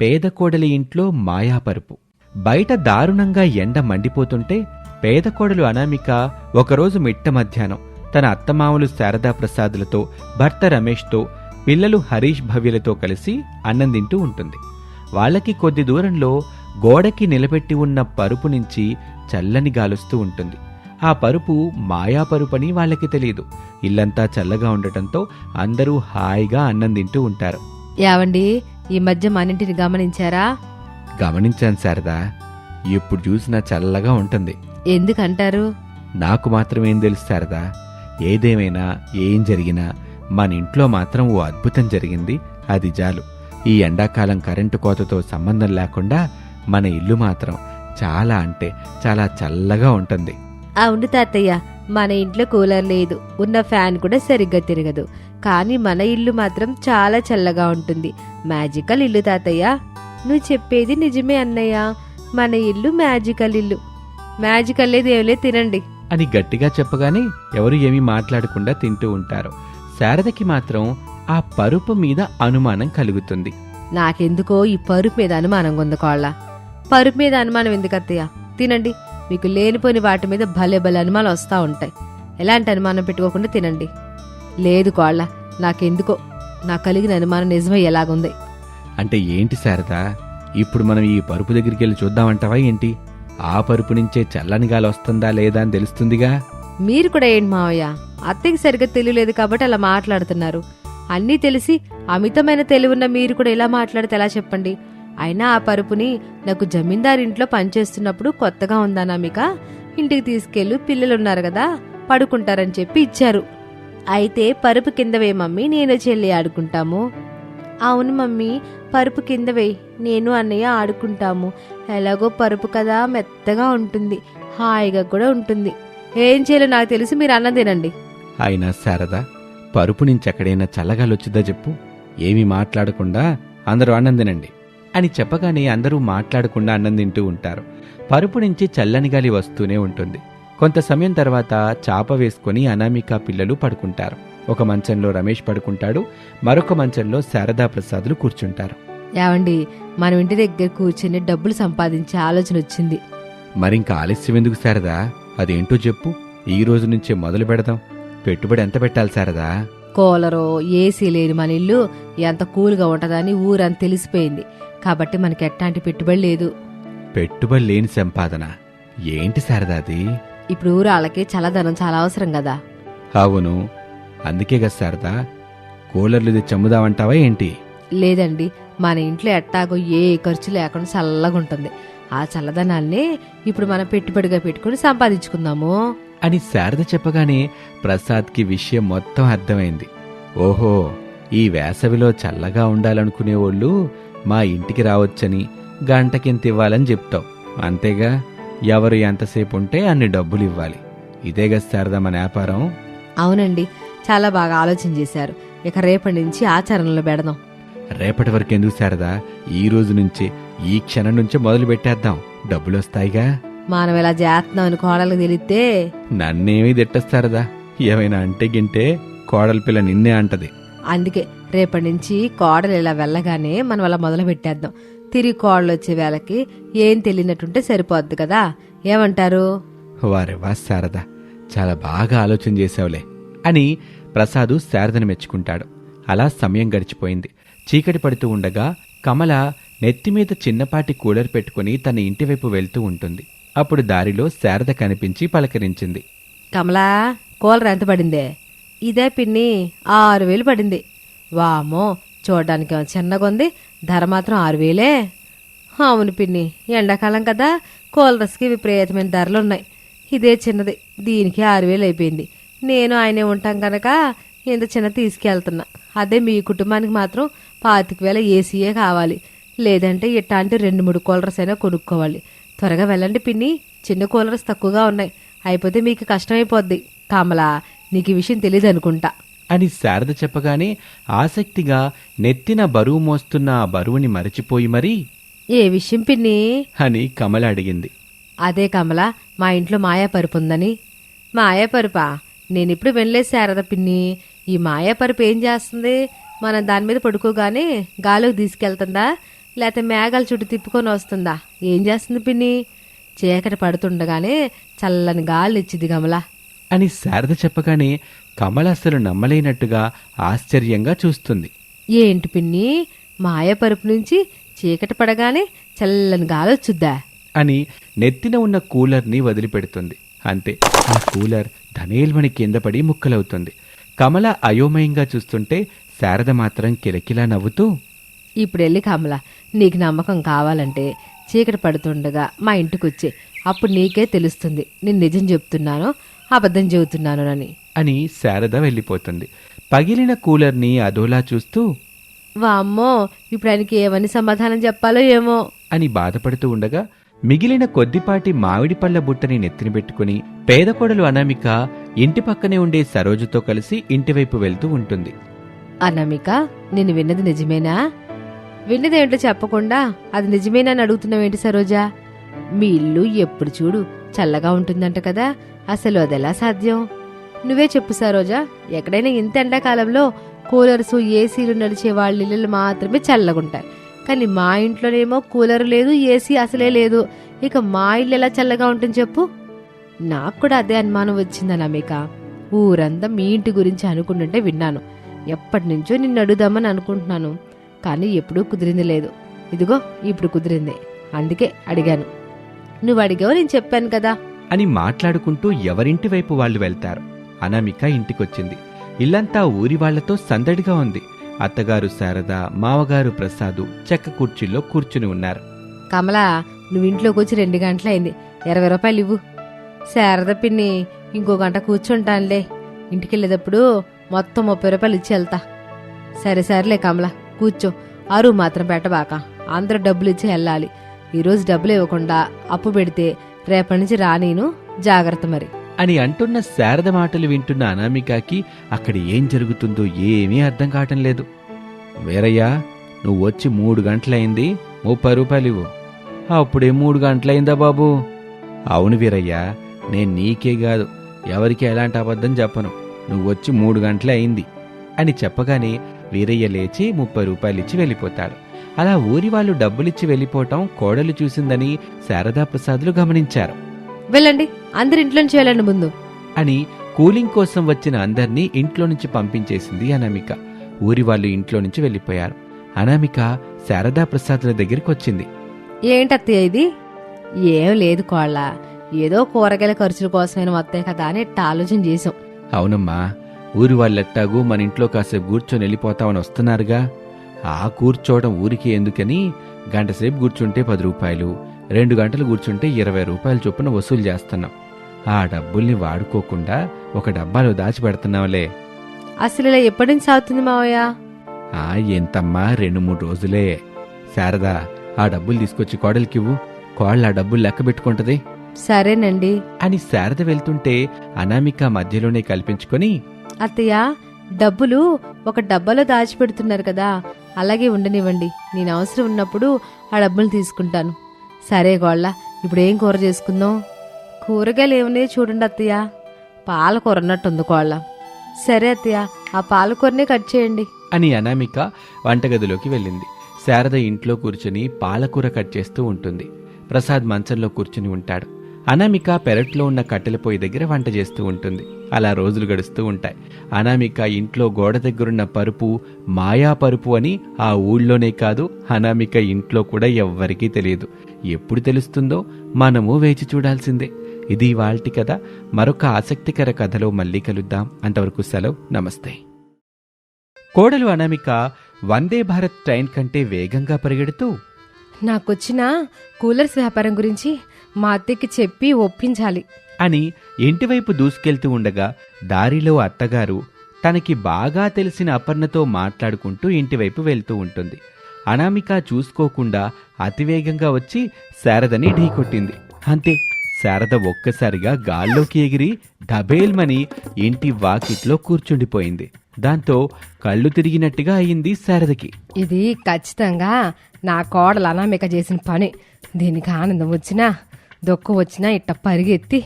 పేద కోడలి ఇంట్లో మాయాపరుపు. బయట దారుణంగా ఎండ మండిపోతుంటే పేద కోడలు అనామిక ఒకరోజు మిట్ట మధ్యాహ్నం తన అత్తమామలు శారదా ప్రసాదులతో భర్త రమేష్తో పిల్లలు హరీష్ భవ్యలతో కలిసి అన్నం తింటూ ఉంటుంది. వాళ్ళకి కొద్ది దూరంలో గోడకి నిలబెట్టి ఉన్న పరుపు నుంచి చల్లని గాలుస్తూ ఉంటుంది. ఆ పరుపు మాయా పరుపని వాళ్ళకి తెలియదు ఇల్లంతా చల్లగా ఉండటంతో అందరూ హాయిగా అన్నం తింటూ ఉంటారు. యావండి ఈ మధ్య మనింటిని గమనించారా? గమనించాను శారదా. ఎప్పుడు చూసినా చల్లగా ఉంటుంది. ఎందుకంటారు? నాకు మాత్రమేం తెలుసు శారదా. ఏదేమైనా ఏం జరిగినా మన ఇంట్లో మాత్రం ఓ అద్భుతం జరిగింది. అది చాలు. ఈ ఎండాకాలం కరెంటు కోతతో సంబంధం లేకుండా మన ఇల్లు మాత్రం చాలా అంటే చాలా చల్లగా ఉంటుంది. అవును తాతయ్య. మన ఇంట్లో కూలర్ లేదు. ఉన్న ఫ్యాన్ కూడా సరిగ్గా తిరగదు. కానీ మన ఇల్లు మాత్రం చాలా చల్లగా ఉంటుంది. మ్యాజికల్ ఇల్లు తాతయ్య. నువ్వు చెప్పేది నిజమే అన్నయ్య. మన ఇల్లు మ్యాజికల్ ఇల్లు. మ్యాజికల్ లేదు ఏమలే తినండి. అని గట్టిగా చెప్పగానే ఎవరు ఏమీ మాట్లాడకుండా తింటూ ఉంటారు. శారదకి మాత్రం ఆ పరుపు మీద అనుమానం కలుగుతుంది. నాకెందుకో ఈ పరుపు మీద అనుమానం ఉంది కోళ్ళ. పరుపు మీద అనుమానం ఎందుకు అత్తయ్య? తినండి. మీకు లేనిపోని వాటి మీద భలే భలే అనుమానాలు వస్తూ ఉంటాయి. ఎలాంటి అనుమానం పెట్టుకోకుండా తినండి. లేదు కోళ్ళ. నాకెందుకో? నాకు కలిగిన అనుమానం నిజమే ఎలాగుంది? అంటే ఏంటి శారదా? ఇప్పుడు మనం ఈ పరుపు దగ్గరికి వెళ్ళి చూద్దామంటావా ఏంటి? ఆ పరుపు నుంచే చల్లని గాలి వస్తుందా లేదా అని తెలుస్తుందిగా. మీరు కూడా ఏంటి మావయ్య? అత్తయ్యకి సరిగ్గా తెలియలేదు కాబట్టి అలా మాట్లాడుతున్నారు. అన్నీ తెలిసి అమితమైన తెలివున్న మీరు కూడా ఇలా మాట్లాడితే ఎలా చెప్పండి? అయినా ఆ పరుపుని నాకు జమీందార్ ఇంట్లో పనిచేస్తున్నప్పుడు కొత్తగా ఉందానా మీక ఇంటికి తీసుకెళ్ళు పిల్లలు ఉన్నారు కదా పడుకుంటారని చెప్పి ఇచ్చారు. అయితే పరుపు కింద వేయి మమ్మీ నేను చెల్లి ఆడుకుంటాము. అవును మమ్మీ పరుపు కింద వేయి నేను అన్నయ్య ఆడుకుంటాము. ఎలాగో పరుపు కదా మెత్తగా ఉంటుంది హాయిగా కూడా ఉంటుంది. ఏం చేయాలో నాకు తెలిసి మీరు అన్నం తినండి. అయినా శారదా పరుపు నుంచి ఎక్కడైనా చల్లగాలి వచ్చిద్దా చెప్పు. ఏమీ మాట్లాడకుండా అందరూ అన్నం తినండి. అని చెప్పగానే అందరూ మాట్లాడకుండా అన్నం తింటూ ఉంటారు. పరుపు నుంచి చల్లని గాలి వస్తూనే ఉంటుంది. కొంత సమయం తర్వాత చాప వేసుకుని అనామిక పిల్లలు పడుకుంటారు. ఒక మంచంలో రమేష్ పడుకుంటాడు. మరొక మంచంలో శారదా ప్రసాదులు కూర్చుంటారు. ఏవండి మనం ఇంటి దగ్గర కూర్చుని డబ్బులు సంపాదించే ఆలోచన వచ్చింది. మరింక ఆలస్యం ఎందుకు శారదా? అదేంటో చెప్పు. ఈ రోజు నుంచే మొదలు పెడదాం. పెట్టుబడి ఎంత పెట్టాలి శారదా? కూలరో ఏసీ లేని మన ఇల్లు ఎంత కూల్గా ఉంటదని ఊరంతా తెలిసిపోయింది. కాబట్టి మనకి ఎట్లాంటి పెట్టుబడి లేదు. పెట్టుబడి లేని సంపాదన. ఏంటి శారదా అది? ఇప్పుడు ఊరాళ్ళకి చల్లదనం చాలా అవసరం కదా. అవును. అందుకే కదా శారదా కూలర్లు ఇది చమ్ముదామంటావా ఏంటి? లేదండి మన ఇంట్లో ఎట్టాగో ఏ ఖర్చు లేకుండా చల్లగా ఉంటుంది. ఆ చల్లదనాన్ని ఇప్పుడు మనం పెట్టుబడిగా పెట్టుకుని సంపాదించుకుందాము. అని శారద చెప్పగానే ప్రసాద్కి విషయం మొత్తం అర్థమైంది. ఓహో ఈ వేసవిలో చల్లగా ఉండాలనుకునేవాళ్ళు మా ఇంటికి రావచ్చని గంటకింత ఇవ్వాలని చెప్తావు. అంతేగా? ఎవరు ఎంతసేపు ఉంటే అన్ని డబ్బులు ఇవ్వాలి. ఇదేగా శారద మన వ్యాపారం? అవునండి చాలా బాగా ఆలోచన చేశారు. ఇక రేపటి నుంచి ఆచరణలో పెడదాం. రేపటి వరకు ఎందుకు శారదా? ఈ రోజు నుంచే ఈ క్షణం నుంచే మొదలు పెట్టేద్దాం. డబ్బులు వస్తాయిగా? మనం ఇలా చేస్తున్నాం అని కోడలకు తెలిస్తే? నన్నేమీ తిట్టస్తారదా ఏమైనా అంటే గింటే కోడలి పిల్ల నిన్నే అంటది. అందుకే రేపటి నుంచి కోడలు ఇలా వెళ్ళగానే మనం అలా మొదలు పెట్టేద్దాం. తిరిగి కోడలు వచ్చే వేళకి ఏం తెలియనట్టుంటే సరిపోద్ది కదా. ఏమంటారు? వారెవా శారద చాలా బాగా ఆలోచన చేశావులే అని ప్రసాదు శారదను మెచ్చుకుంటాడు. అలా సమయం గడిచిపోయింది. చీకటి పడుతూ ఉండగా కమల నెత్తిమీద చిన్నపాటి కూలర్ పెట్టుకుని తన ఇంటివైపు వెళ్తూ ఉంటుంది. అప్పుడు దారిలో శారద కనిపించి పలకరించింది. కమలా కూలర్ ఎంత పడిందే? ఇదే పిన్ని ఆరు వేలు పడింది. వామో చూడడానికి చిన్నగా ఉంది. ధర మాత్రం ఆరు వేలే. అవును పిన్ని ఎండాకాలం కదా. కూలర్స్కి విపరీతమైన ధరలు ఉన్నాయి. ఇదే చిన్నది. దీనికి ఆరు వేలు అయిపోయింది. నేను ఆయనే ఉంటాం కనుక ఇంత చిన్న తీసుకెళ్తున్నా. అదే మీ కుటుంబానికి మాత్రం పాతిక వేల ఏసీయే కావాలి. లేదంటే ఇట్లాంటి రెండు మూడు కూలర్స్ అయినా కొనుక్కోవాలి. త్వరగా వెళ్ళండి పిన్ని. చిన్న కూలర్స్ తక్కువగా ఉన్నాయి. అయిపోతే మీకు కష్టమైపోద్ది. కమలా నీకు ఈ విషయం తెలియదు అనుకుంటా అని శారద చెప్పగానే ఆసక్తిగా నెత్తిన బరువు మోస్తున్న ఆ బరువుని మరచిపోయి మరీ. ఏ విషయం పిన్ని? అని కమల అడిగింది. అదే కమల మా ఇంట్లో మాయాపరుపు ఉందని. మాయాపరుపా? నేనిప్పుడు వెళ్ళలేదు శారద పిన్ని. ఈ మాయాపరుపు ఏం చేస్తుంది? మనం దాని మీద పడుకోగానే గాలికి తీసుకెళ్తుందా? లేకపోతే మేఘాల చుట్టూ తిప్పుకొని వస్తుందా? ఏం చేస్తుంది పిన్ని? చీకటి పడుతుండగానే చల్లని గాలి ఇచ్చిద్ది గమలా అని శారద చెప్పగానే కమల అసలు నమ్మలేనట్టుగా ఆశ్చర్యంగా చూస్తుంది. ఏంటి పిన్ని మాయ పరుపు నుంచి చీకటి పడగానే చల్లని గాలి వచ్చుద్దా? అని నెత్తిన ఉన్న కూలర్ని వదిలిపెడుతుంది. అంతే ఆ కూలర్ ధనేల్మణి కింద పడి ముక్కలవుతుంది. కమల అయోమయంగా చూస్తుంటే శారద మాత్రం కిలకిలా నవ్వుతూ ఇప్పుడు వెళ్ళి కమల నీకు నమ్మకం కావాలంటే చీకటి పడుతుండగా మా ఇంటికి వచ్చే అప్పుడు నీకే తెలుస్తుంది. నేను నిజం చెప్తున్నానో. అబద్ధం చెబుతున్నాను అని అని శారద వెళ్ళిపోతుంది. పగిలిన కూలర్ని అదోలా చూస్తూ వామ్మో ఇప్పుడు ఆయనకి ఏమని సమాధానం చెప్పాలో ఏమో. అని బాధపడుతూ ఉండగా మిగిలిన కొద్దిపాటి మామిడి పళ్ళ బుట్టని నెత్తిన పెట్టుకుని పేదకొడలు అనామిక ఇంటి పక్కనే ఉండే సరోజుతో కలిసి ఇంటివైపు వెళ్తూ ఉంటుంది. అనామిక నేను విన్నది నిజమేనా? విన్నదేంటో చెప్పకుండా అది నిజమేనా అని అడుగుతున్నావేంటి సరోజా? మీ ఇల్లు ఎప్పుడు చూడు చల్లగా ఉంటుందంట కదా అసలు అదెలా సాధ్యం? నువ్వే చెప్పు సరోజా ఎక్కడైనా ఇంత ఎండాకాలంలో కూలర్స్ ఏసీలు నడిచే వాళ్ళ ఇళ్ళు మాత్రమే చల్లగుంటాయి. కానీ మా ఇంట్లోనేమో కూలర్ లేదు ఏసీ అసలే లేదు. ఇక మా ఇల్లు ఎలా చల్లగా ఉంటుంది చెప్పు? నాకు కూడా అదే అనుమానం వచ్చింది మీక ఊరంతా మీ ఇంటి గురించి అనుకుంటుంటే విన్నాను. ఎప్పటి నుంచో నిన్ను అడుగుదామని అనుకుంటున్నాను. కానీ ఎప్పుడూ కుదిరింది లేదు. ఇదిగో ఇప్పుడు కుదిరింది. అందుకే అడిగాను. నువ్వు అడిగావు నేను చెప్పాను కదా. అని మాట్లాడుకుంటూ ఎవరింటి వైపు వాళ్ళు వెళ్తారు. అనామిక ఇంటికొచ్చింది. ఇల్లంతా ఊరి వాళ్ళతో సందడిగా ఉంది. అత్తగారు శారద మావగారు ప్రసాదు చెక్క కుర్చీలో కూర్చుని ఉన్నారు. కమలా నువ్వు ఇంట్లోకి వచ్చి రెండు గంటలైంది. ఇరవై రూపాయలు ఇవ్వు. శారద పిన్ని ఇంకో గంట కూర్చుంటానులే. ఇంటికి వెళ్ళేటప్పుడు మొత్తం ముప్పై రూపాయలు ఇచ్చి వెళ్తా. సరే సరేలే కమల కూర్చో. అరువు మాత్రం పెట్టబాక. అందరూ డబ్బులు ఇచ్చి వెళ్ళాలి. ఈరోజు డబ్బులు ఇవ్వకుండా అప్పు పెడితే రేపటి నుంచి రానీను జాగ్రత్త మరి. అని అంటున్న శారద మాటలు వింటున్న అనామికకి అక్కడ ఏం జరుగుతుందో ఏమీ అర్థం కావటం లేదు. వేరయ్యా నువ్వు వచ్చి మూడు గంటలైంది ముప్పై రూపాయలు ఇవ్వు. అప్పుడే మూడు గంటలైందా బాబు? అవును వీరయ్యా నేను నీకే కాదు ఎవరికి ఎలాంటి అబద్ధం చెప్పను. నువ్వు వచ్చి మూడు గంటలే అయింది అని చెప్పగానే వీరయ్య లేచి ముప్పై రూపాయలు ఇచ్చి వెళ్ళిపోతాడు. అలా ఊరి వాళ్ళు డబ్బులిచ్చి వెళ్ళిపోవటం కోడలు చూసిందని శారదా ప్రసాదులు గమనించారు. వెళ్ళండి అందరి ఇంట్లో నుంచి వెళ్ళండి ముందు. అని కూలింగ్ కోసం వచ్చిన అందర్నీ ఇంట్లో నుంచి పంపించేసింది అనామిక. ఊరి వాళ్ళు ఇంట్లో నుంచి వెళ్ళిపోయారు. అనామిక శారదా ప్రసాదుల దగ్గరికి వచ్చింది ఏంటత్తయ్య ఇది? ఏం లేదు కోళ్ళ. ఏదో కూరగాయల ఖర్చుల కోసమైనా వస్తాయి కదా అని ఆలోచన చేసాం అవునమ్మా ఊరి వాళ్ళెట్టాగు మన ఇంట్లో కాసేపు కూర్చొని వెళ్ళిపోతామని వస్తున్నారుగా. ఆ కూర్చోవడం ఊరికి ఎందుకని? గంటసేపు కూర్చుంటే పది రూపాయలు రెండు గంటలు కూర్చుంటే ఇరవై రూపాయల చొప్పున వసూలు చేస్తున్నాం. ఆ డబ్బుల్ని వాడుకోకుండా ఒక డబ్బాలో దాచిపెడుతున్నాంలే అసలు ఇలా ఎప్పటి నుంచి సాగుతుంది మావయ్య? ఆ ఎంతమ్మా రెండు మూడు రోజులే. శారదా ఆ డబ్బులు తీసుకొచ్చి కోడలికివ్వు. కోళ్ళ ఆ డబ్బులు లెక్క పెట్టుకుంటది. సరేనండి. అని శారద వెళ్తుంటే అనామిక మధ్యలోనే కల్పించుకొని అత్తయ్య డబ్బులు ఒక డబ్బాలో దాచిపెడుతున్నారు కదా అలాగే ఉండనివ్వండి. నేను అవసరం ఉన్నప్పుడు ఆ డబ్బులు తీసుకుంటాను. సరే గోళ్ళ ఇప్పుడు ఏం కూర చేసుకుందాం? కూరగాయలు ఏమున్నాయో చూడండి అత్తయ్య. పాలకూర ఉన్నట్టుంది కోళ్ళ సరే అత్తయ్య ఆ పాలకూరనే కట్ చేయండి. అని అనామిక వంటగదిలోకి వెళ్ళింది. శారద ఇంట్లో కూర్చుని పాలకూర కట్ చేస్తూ ఉంటుంది. ప్రసాద్ మంచంలో కూర్చుని ఉంటాడు. అనామిక పెరట్లో ఉన్న కట్టెల పొయ్యి దగ్గర వంట చేస్తూ ఉంటుంది. అలా రోజులు గడుస్తూ ఉంటాయి. అనామిక ఇంట్లో గోడ దగ్గరున్న పరుపు మాయా పరుపు అని ఆ ఊళ్ళోనే కాదు అనామిక ఇంట్లో కూడా ఎవ్వరికీ తెలియదు. ఎప్పుడు తెలుస్తుందో మనము వేచి చూడాల్సిందే. ఇది వాల్టి కథ. మరొక ఆసక్తికర కథలో మళ్ళీ కలుద్దాం. అంతవరకు సెలవు. నమస్తే. కోడలు అనామిక వందే భారత్ ట్రైన్ కంటే వేగంగా పరిగెడుతూ నాకొచ్చిన కూలర్స్ వ్యాపారం గురించి మా అత్తయ్యకి చెప్పి ఒప్పించాలి. అని ఇంటివైపు దూసుకెళ్తూ ఉండగా దారిలో అత్తగారు తనకి బాగా తెలిసిన అపర్ణతో మాట్లాడుకుంటూ ఇంటివైపు వెళ్తూ ఉంటుంది. అనామిక చూసుకోకుండా అతివేగంగా వచ్చి శారదని ఢీకొట్టింది అంతే శారద ఒక్కసారిగా గాల్లోకి ఎగిరి డబేల్మని ఇంటి వాకిట్లో కూర్చుండిపోయింది. దాంతో కళ్ళు తిరిగినట్టుగా అయింది శారదకి. ఇది ఖచ్చితంగా నా కోడలు అనామిక చేసిన పని. దీనికి ఆనందం వచ్చినా దుఃఖం వచ్చినా ఇట్ట పరిగెత్తి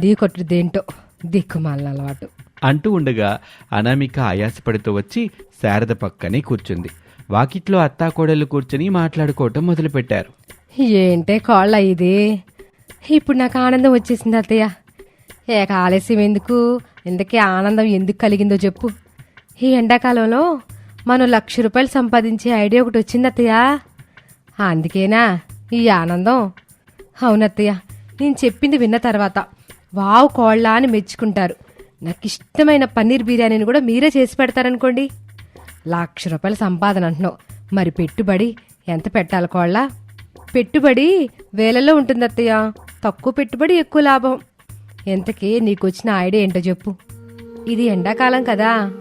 ఢీకొట్టుదేంటో దిక్కుమాలిన అలవాటు అంటూ ఉండగా అనామిక ఆయాసపడుతూ వచ్చి శారద పక్కనే కూర్చుంది. వాకిట్లో అత్తాకోడళ్ళు కూర్చుని మాట్లాడుకోవటం మొదలుపెట్టారు. ఏంటే కోళ్ళ ఇది? ఇప్పుడు నాకు ఆనందం వచ్చేసింది అత్తయ్య. ఏక ఆలస్యం ఎందుకు? ఇంతకీ ఆనందం ఎందుకు కలిగిందో చెప్పు. ఈ ఎండాకాలంలో మనం లక్ష రూపాయలు సంపాదించే ఐడియా ఒకటి వచ్చింది అత్తయ్య. అందుకేనా ఈ ఆనందం అవునత్తయ్య నేను చెప్పింది విన్న తర్వాత వావ్ కోళ్ళ అని మెచ్చుకుంటారు. నాకు ఇష్టమైన పన్నీర్ బిర్యానీని కూడా మీరే చేసి పెడతారనుకోండి. లక్ష రూపాయల సంపాదన అంటున్నావు. మరి పెట్టుబడి ఎంత పెట్టాలి కోళ్ళ? పెట్టుబడి వేలలో ఉంటుంది అత్తయ్య తక్కువ పెట్టుబడి ఎక్కువ లాభం. ఎంతకీ నీకు వచ్చిన ఐడియా ఏంటో చెప్పు. ఇది ఎండాకాలం కదా.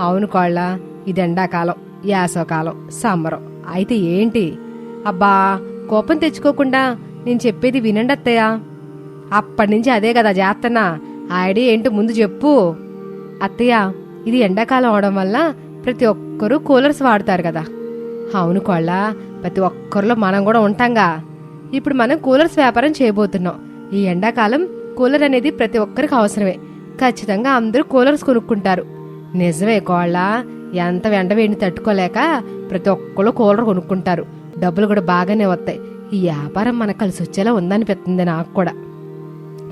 అవును కోళ్ళ ఇది ఎండాకాలం యాసవకాలం సమ్మరం. అయితే ఏంటి? అబ్బా కోపం తెచ్చుకోకుండా నేను చెప్పేది వినండి అత్తయ్య. అప్పటినుంచి అదే కదా చేస్తున్నా ఆ ఐడియా ఏంటో ముందు చెప్పు. అత్తయ్య ఇది ఎండాకాలం అవడం వల్ల ప్రతి ఒక్కరూ కూలర్స్ వాడతారు కదా. అవును కోళ్ళ ప్రతి ఒక్కరిలో మనం కూడా ఉంటాంగా. ఇప్పుడు మనం కూలర్స్ వ్యాపారం చేయబోతున్నాం. ఈ ఎండాకాలం కూలర్ అనేది ప్రతి ఒక్కరికి అవసరమే. ఖచ్చితంగా అందరూ కూలర్స్ కొనుక్కుంటారు. నిజమే కోళ్ళ ఎంత వెంట వేడిని తట్టుకోలేక ప్రతి ఒక్కరు కూలర్ కొనుక్కుంటారు. డబ్బులు కూడా బాగానే వస్తాయి ఈ వ్యాపారం మనకు కలిసి వచ్చేలా ఉందనిపిస్తుంది నాకు కూడా.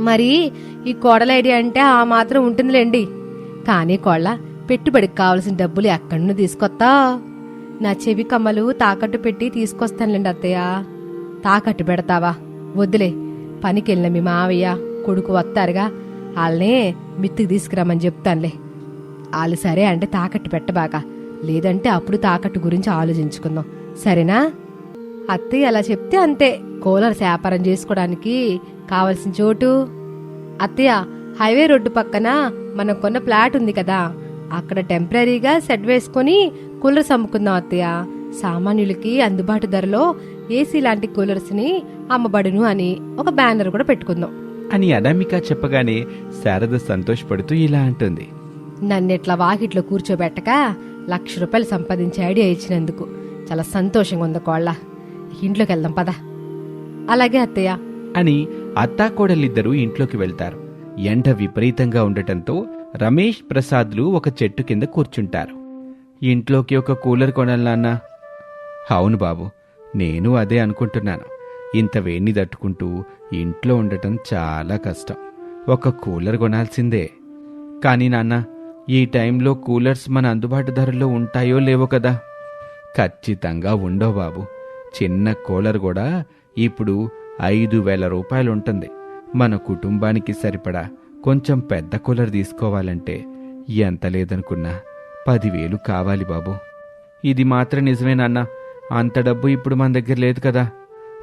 మరి ఈ కోడల ఐడియా అంటే ఆ మాత్రం ఉంటుందిలేండి. కానీ కోళ్ళ పెట్టుబడికి కావలసిన డబ్బులు ఎక్కడి నుండి తీసుకొస్తా? నా చెవి కమ్మలు తాకట్టు పెట్టి తీసుకొస్తానులేండి అత్తయ్య. తాకట్టు పెడతావా? వద్దులే పనికి వెళ్ళిన మీ మావయ్య కొడుకు వస్తారుగా వాళ్ళనే మిత్తికి తీసుకురమ్మని చెప్తానులే. వాళ్ళు సరే అంటే తాకట్టు పెట్టబాక లేదంటే అప్పుడు తాకట్టు గురించి ఆలోచించుకుందాం. సరేనా? అత్తయ్య అలా చెప్తే అంతే. కూలర్స్ వ్యాపారం చేసుకోవడానికి కావలసిన చోటు. అత్తయ్య హైవే రోడ్డు పక్కన మనం కొన్న ఫ్లాట్ ఉంది కదా అక్కడ టెంపరీగా సెట్ వేసుకొని కూలర్స్ అమ్ముకుందాం అత్తయ్య. సామాన్యులకి అందుబాటు ధరలో ఏసీ లాంటి కూలర్స్ని అమ్మబడును అని ఒక బ్యానర్ కూడా పెట్టుకుందాం. అని అనామిక చెప్పగానే శారద సంతోషపడుతూ ఇలా అంటుంది. నన్నిట్లా వాకిట్లో కూర్చోబెట్టక లక్ష రూపాయలు సంపాదించే ఐడియా ఇచ్చినందుకు. చాలా సంతోషంగా ఉంది కోళ్ళ. ఇంట్లోకి వెళ్దాం పద. అలాగే అత్తయ్య. అని అత్తాకోడలిద్దరూ ఇంట్లోకి వెళ్తారు. ఎండ విపరీతంగా ఉండటంతో రమేష్ ప్రసాద్లు ఒక చెట్టు కింద కూర్చుంటారు. ఇంట్లోకి ఒక కూలర్ కొనాలన్నా అవును బాబు నేను అదే అనుకుంటున్నాను. ఇంత వేడిని తట్టుకుంటూ ఇంట్లో ఉండటం చాలా కష్టం. ఒక కూలర్ కొనాల్సిందే. కానీ నాన్న ఈ టైంలో కూలర్స్ మన అందుబాటు ధరలో ఉంటాయో లేవో కదా. ఖచ్చితంగా ఉండవు బాబు. చిన్న కూలర్ కూడా ఇప్పుడు ఐదు వేల రూపాయలు ఉంటుంది మన కుటుంబానికి సరిపడా కొంచెం పెద్ద కూలర్ తీసుకోవాలంటే ఎంత లేదనుకున్నా పదివేలు కావాలి బాబు. ఇది మాత్రం నిజమేనన్న అంత డబ్బు ఇప్పుడు మన దగ్గర లేదు కదా.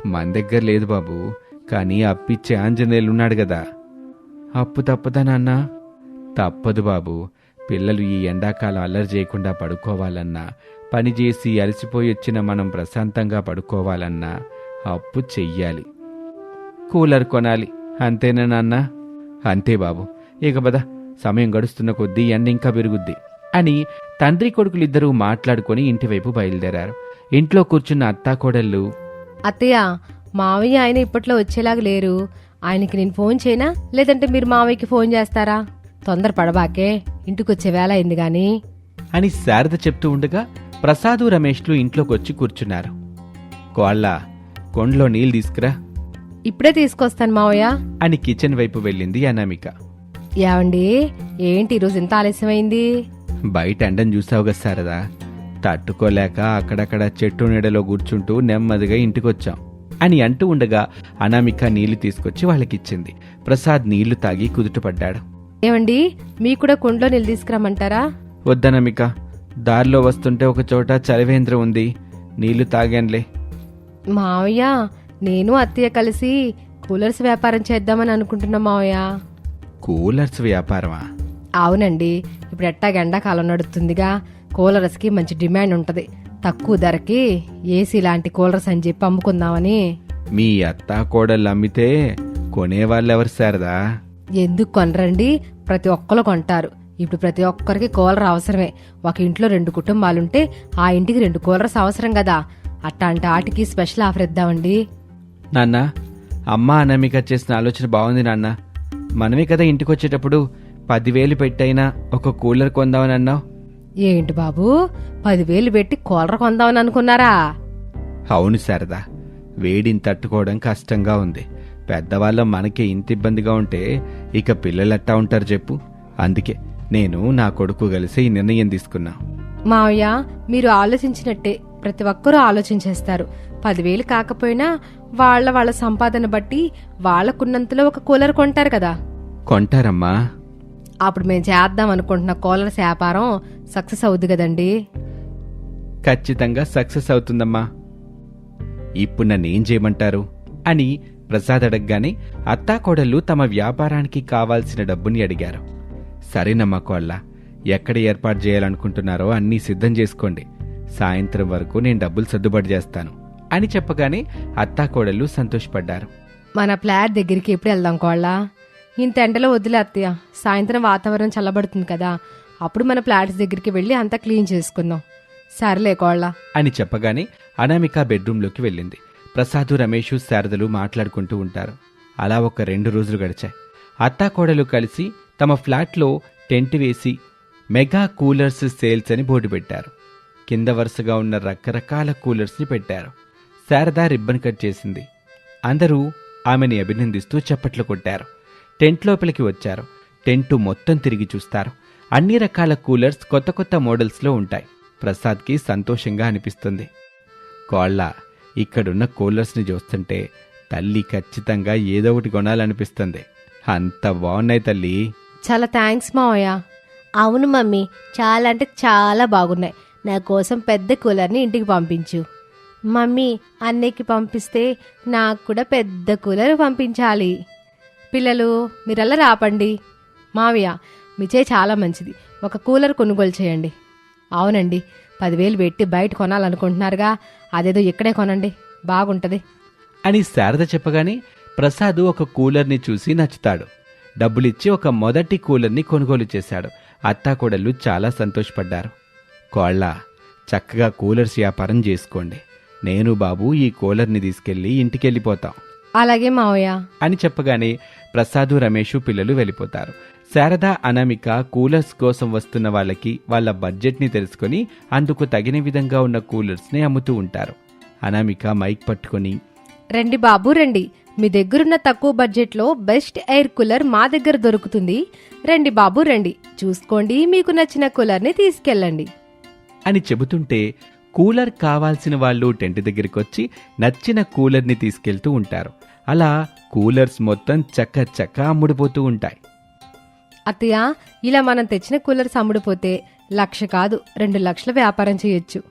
మన దగ్గర లేదు బాబు. కానీ అప్పిచ్చే ఆంజనేయులు ఉన్నాడు కదా. అప్పు తప్పదా నాన్న? తప్పదు బాబు. పిల్లలు ఈ ఎండాకాలం అల్లరి చేయకుండా పడుకోవాలన్నా పని చేసి అలసిపోయి వచ్చిన మనం ప్రశాంతంగా పడుకోవాలన్నా అప్పు చెయ్యాలి. కూలర్ కొనాలి. అంతేనా నాన్న? అంతే బాబు. ఇక పద. సమయం గడుస్తున్న కొద్దీ ఎండ ఇంకా పెరుగుద్ది అని తండ్రి కొడుకులిద్దరూ మాట్లాడుకొని ఇంటివైపు బయలుదేరారు. ఇంట్లో కూర్చున్న అత్తాకోడళ్ళు అత్తయ్య మావయ్య ఆయన ఇప్పట్లో వచ్చేలాగా లేరు. ఆయనకి నేను ఫోన్ చేయనా? లేదంటే మీరు మావయ్యకి ఫోన్ చేస్తారా? తొందర పడబాకే ఇంటికి వచ్చే వేళ అయింది గాని. అని శారద చెప్తూ ఉండగా ప్రసాదు రమేష్లు ఇంట్లోకి వచ్చి కూర్చున్నారు. కోళ్ళ కొండలో నీళ్ళు తీసుకురా. ఇప్పుడే తీసుకొస్తాను మావయ్య. అని కిచెన్ వైపు వెళ్ళింది అనామిక. ఏమండి? ఏంటి ఈరోజు ఇంత ఆలస్యమైంది? బయట ఎండను చూసావుగా శారదా? తట్టుకోలేక అక్కడక్కడ చెట్టు నీడలో కూర్చుంటూ నెమ్మదిగా ఇంటికొచ్చాం అని అంటూ ఉండగా అనామిక నీళ్ళు తీసుకొచ్చి వాళ్ళకిచ్చింది. ప్రసాద్ నీళ్ళు తాగి కుదుటపడ్డాడు. ఏమండి? మీకు కూడా కుండలో నీళ్ళు తీసుకురమ్మంటారా? వద్దనమిక. దారిలో వస్తుంటే ఒక చోట చలివేంద్ర ఉంది. నీళ్ళు తాగానులే. మావయ్య నేను అత్తయ్య కలిసి కూలర్స్ వ్యాపారం చేద్దామని అనుకుంటున్నా మావయ్య. కూలర్స్ వ్యాపారమా? అవునండి. ఇప్పుడు ఎట్టాగ ఎండాకాలం నడుస్తుందిగా. కూలర్స్కి మంచి డిమాండ్ ఉంటుంది. తక్కువ ధరకి ఏసీ లాంటి కూలర్స్ అని చెప్పి అమ్ముకుందామని. మీ అత్తా కోడళ్ళు అమ్మితే కొనేవాళ్ళెవరు శారదా? ఎందుకు కొనరండి? ప్రతి ఒక్కరు కొంటారు. ఇప్పుడు ప్రతి ఒక్కరికి కూలర్ అవసరమే. ఒక ఇంట్లో రెండు కుటుంబాలుంటే ఆ ఇంటికి రెండు కూలర్స్ అవసరం కదా అట్లాంటి ఆటికి స్పెషల్ ఆఫర్ ఇద్దామండి. నాన్న అమ్మ అనామిక చేసిన ఆలోచన బాగుంది నాన్న. మనమే కదా ఇంటికి వచ్చేటప్పుడు పదివేలు పెట్టైనా ఒక కూలర్ కొందామని అన్నావు. ఏంటి బాబు పదివేలు పెట్టి కూలర్ కొందామని అనుకున్నారా? అవును శారదా వేడిని తట్టుకోవడం కష్టంగా ఉంది. పెద్దవాళ్ళం మనకే ఇంత ఇబ్బందిగా ఉంటే ఇక పిల్లలెట్టా ఉంటారు చెప్పు. అందుకే నేను నా కొడుకు కలిసి ఈ నిర్ణయం తీసుకున్నా. మావయ్య మీరు ఆలోచించినట్టే. ప్రతి ఒక్కరూ ఆలోచించేస్తారు. పదివేలు కాకపోయినా వాళ్ళ వాళ్ళ సంపాదన బట్టి వాళ్ళకున్నంతలో ఒక కూలర్ కొంటారు కదా. కొంటారమ్మా. అప్పుడు మేము చేద్దాం అనుకుంటున్న కూలర్స్ వ్యాపారం సక్సెస్ అవుద్ది కదండి. ఖచ్చితంగా సక్సెస్ అవుతుందమ్మా. ఇప్పుడు నన్నేం చేయమంటారు? అని ప్రసాద్ అడగగానే అత్తాకోడళ్ళు తమ వ్యాపారానికి కావాల్సిన డబ్బుని అడిగారు. సరేనమ్మా కోళ్ళ ఎక్కడ ఏర్పాటు చేయాలనుకుంటున్నారో అన్నీ సిద్ధం చేసుకోండి. సాయంత్రం వరకు నేను డబ్బులు సర్దుబాటు చేస్తాను. అని చెప్పగానే అత్తాకోడళ్ళు సంతోషపడ్డారు. మన ఫ్లాట్ దగ్గరికి ఎప్పుడు వెళ్దాం కోళ్ళ? ఇంత ఎండలో వదిలే అత్తయ్య. సాయంత్రం వాతావరణం చల్లబడుతుంది కదా. అప్పుడు మన ఫ్లాట్స్ దగ్గరికి వెళ్ళి అంతా క్లీన్ చేసుకుందాం. సరేలే కోళ్ళ. అని చెప్పగానే అనామిక బెడ్రూంలోకి వెళ్ళింది. ప్రసాదు రమేషు శారదలు మాట్లాడుకుంటూ ఉంటారు. అలా ఒక రెండు రోజులు గడిచాయి. అత్తాకోడలు కలిసి తమ ఫ్లాట్లో టెంట్ వేసి మెగా కూలర్స్ సేల్స్ అని బోర్డు పెట్టారు. కింద వరుసగా ఉన్న రకరకాల కూలర్స్ని పెట్టారు. శారదా రిబ్బన్ కట్ చేసింది. అందరూ ఆమెని అభినందిస్తూ చప్పట్లు కొట్టారు. టెంట్ లోపలికి వచ్చారు. టెంటు మొత్తం తిరిగి చూస్తారు. అన్ని రకాల కూలర్స్ కొత్త కొత్త మోడల్స్లో ఉంటాయి. ప్రసాద్కి సంతోషంగా అనిపిస్తుంది. కోళ్ళ ఇక్కడున్న కూలర్స్ని చూస్తుంటే తల్లి ఖచ్చితంగా ఏదో ఒకటి కొనాలనిపిస్తుంది. అంత బాగున్నాయి తల్లి. చాలా థ్యాంక్స్ మావయ్య. అవును మమ్మీ చాలా అంటే చాలా బాగున్నాయి. నా కోసం పెద్ద కూలర్ని ఇంటికి పంపించు. మమ్మీ అన్నయ్యకి పంపిస్తే నాకు కూడా పెద్ద కూలర్ పంపించాలి. పిల్లలు మీరల్లా రాపండి. మావయ్య మిచే చాలా మంచిది. ఒక కూలర్ కొనుగోలు చేయండి. అవునండి పదివేలు పెట్టి బయట కొనాలనుకుంటున్నారుగా. అదేదో ఇక్కడే కొనండి. బాగుంటది. అని శారద చెప్పగానే ప్రసాద్ ఒక కూలర్ని చూసి నచ్చుతాడు. డబ్బులిచ్చి ఒక మొదటి కూలర్ని కొనుగోలు చేశాడు. అత్తాకోడళ్ళు చాలా సంతోషపడ్డారు. కోళ్ళ చక్కగా కూలర్స్ వ్యాపారం చేసుకోండి. నేను బాబు ఈ కూలర్ని తీసుకెళ్ళి ఇంటికెళ్ళిపోతాం. అలాగే మావయ్య. అని చెప్పగానే ప్రసాదు రమేషు పిల్లలు వెళ్ళిపోతారు. శారద అనామిక కూలర్స్ కోసం వస్తున్న వాళ్ళకి వాళ్ళ బడ్జెట్ని తెలుసుకొని అందుకు తగిన విధంగా ఉన్న కూలర్స్ని అమ్ముతూ ఉంటారు. అనామిక మైక్ పట్టుకొని రండి బాబు రండి. మీ దగ్గరున్న తక్కువ బడ్జెట్లో బెస్ట్ ఎయిర్ కూలర్ మా దగ్గర దొరుకుతుంది. రండి బాబు రండి. చూసుకోండి మీకు నచ్చిన కూలర్ని తీసుకెళ్ళండి. అని చెబుతుంటే కూలర్ కావాల్సిన వాళ్ళు టెంట్ దగ్గరికి వచ్చి నచ్చిన కూలర్ని తీసుకెళ్తూ ఉంటారు. అలా కూలర్స్ మొత్తం చక్క చక్క అమ్ముడుపోతూ ఉంటాయి. అత్తయ్య ఇలా మనం తెచ్చిన కూలర్స్ అమ్ముడుపోతే లక్ష కాదు రెండు లక్షల వ్యాపారం చేయొచ్చు.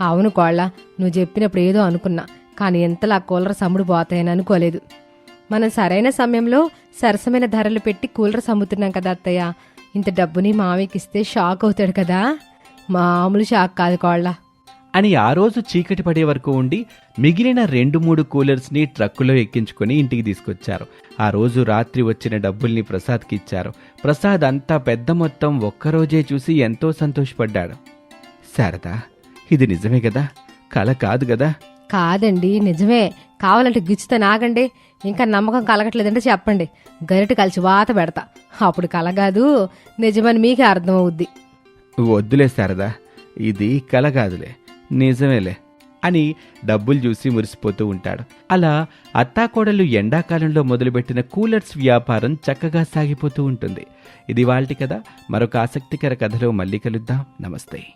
అవును కోళ్ళ నువ్వు చెప్పినప్పుడు ఏదో అనుకున్నా. కానీ ఎంతలా కూలర్స్ అమ్ముడుపోతాయని అనుకోలేదు. మనం సరైన సమయంలో సరసమైన ధరలు పెట్టి కూలర్స్ అమ్ముతున్నాం కదా అత్తయ్య. ఇంత డబ్బుని మావయ్యకి ఇస్తే షాక్ అవుతాడు కదా. మామూలు షాక్ కాదు కోళ్ళ. అని ఆ రోజు చీకటి పడే వరకు ఉండి మిగిలిన రెండు మూడు కూలర్స్ని ట్రక్కులో ఎక్కించుకొని ఇంటికి తీసుకొచ్చారు. ఆ రోజు రాత్రి వచ్చిన డబ్బుల్ని ప్రసాద్కి ఇచ్చారు. ప్రసాద్ అంతా పెద్ద మొత్తం ఒక్కరోజే చూసి ఎంతో సంతోషపడ్డాడు. శారదా ఇది నిజమే కదా? కల కాదు కదా? కాదండి నిజమే. కావాలంటే గిచ్చితే నాగండి. ఇంకా నమ్మకం కలగట్లేదంటే చెప్పండి. గరిట కలిసి వాత పెడతా. అప్పుడు కలగాదు. నిజమని మీకే అర్థమవుద్ది. వద్దులే శారదా. ఇది కల కాదులే నిజమేలే అని డబ్బులు చూసి మురిసిపోతూ ఉంటాడు. అలా అత్తాకోడలు ఎండాకాలంలో మొదలుపెట్టిన కూలర్స్ వ్యాపారం చక్కగా సాగిపోతూ ఉంటుంది. ఇది వాళ్ళటి కదా మరొక ఆసక్తికర కథలో మళ్ళీ కలుద్దాం. నమస్తే.